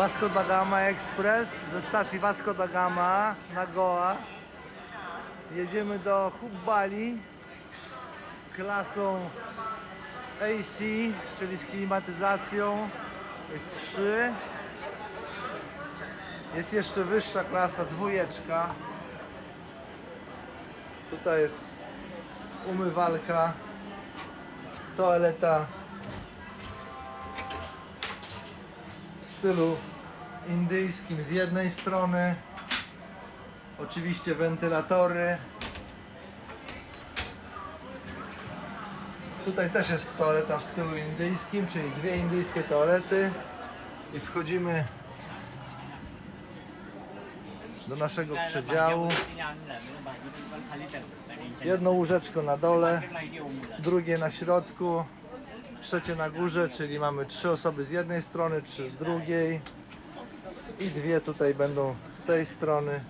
Vasco da Gama Express ze stacji Vasco da Gama na Goa. Jedziemy do Hubbali klasą AC, czyli z klimatyzacją 3. Jest jeszcze wyższa klasa, dwójeczka. Tutaj jest umywalka, toaleta stylu indyjskim z jednej strony. Oczywiście wentylatory. Tutaj też jest toaleta w stylu indyjskim, czyli dwie indyjskie toalety. I wchodzimy do naszego przedziału. Jedno łóżeczko na dole, drugie na środku, trzecie na górze, czyli mamy trzy osoby z jednej strony, trzy z drugiej i dwie tutaj będą z tej strony.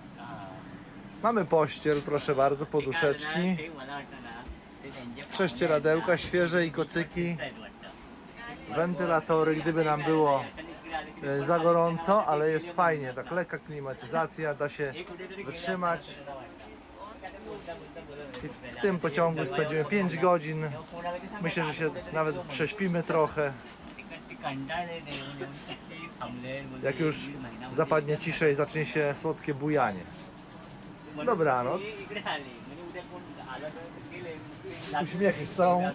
Mamy pościel, proszę bardzo, poduszeczki, prześcieradełka świeże i kocyki, wentylatory, gdyby nam było e, za gorąco, ale jest fajnie, tak lekka klimatyzacja, da się wytrzymać. W tym pociągu spędzimy 5 godzin. Myślę, że się nawet prześpimy trochę. Jak już zapadnie cisza i zacznie się słodkie bujanie. Dobranoc. Uśmiechy są.